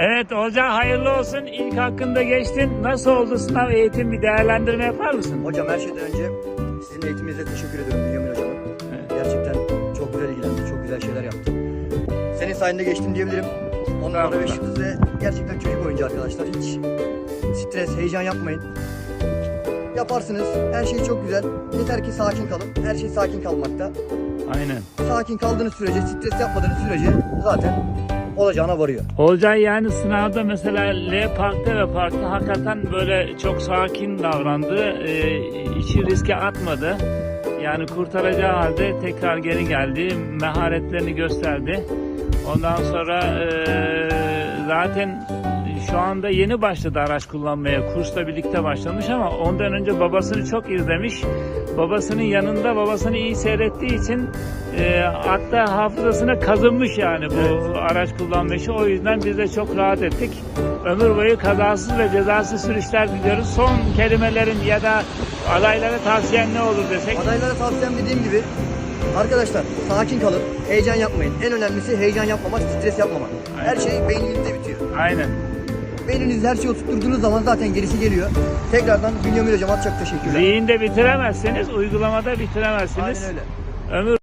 Evet Olcan hayırlı olsun. İlk hakkında geçtin. Nasıl oldu sınav eğitim bir değerlendirme yapar mısın? Hocam her şeyden önce sizin eğitiminize teşekkür ediyorum Bünyamin Hocam'a. Evet. Gerçekten çok güzel ilgilendi, çok güzel şeyler yaptı. Senin sayende geçtim diyebilirim. Sonra 5 yıldız ve gerçekten çocuk oyuncu arkadaşlar. Hiç stres, heyecan yapmayın. Yaparsınız. Her şey çok güzel. Yeter ki sakin kalın. Her şey sakin kalmakta. Aynen. Sakin kaldığınız sürece, stres yapmadığınız sürece zaten olacağına varıyor. Olcay yani sınavda mesela L parkta ve parkta hakikaten böyle çok sakin davrandı. Ee, içi riske atmadı. Yani kurtaracağı halde tekrar geri geldi. Meharetlerini gösterdi. Ondan sonra ee, zaten şu anda yeni başladı araç kullanmaya. Kursla birlikte başlamış ama ondan önce babasını çok izlemiş. Babasının yanında babasını iyi seyrettiği için e, hatta hafızasına kazınmış yani bu araç kullanma işi. O yüzden biz de çok rahat ettik. Ömür boyu kazasız ve cezasız sürüşler diliyoruz. Son kelimelerin ya da adaylara tavsiyen ne olur desek? Adaylara tavsiyem dediğim gibi arkadaşlar sakin kalın, heyecan yapmayın. En önemlisi heyecan yapmamak, stres yapmamak. Her şey beyninizde bitiyor. Aynen. Beyninizde her şeyi oturtturduğunuz zaman zaten gerisi geliyor. Tekrardan Bünyamin Hocam'a çok teşekkürler. Zihinde bitiremezseniz uygulamada bitiremezsiniz. Aynen öyle. Ömür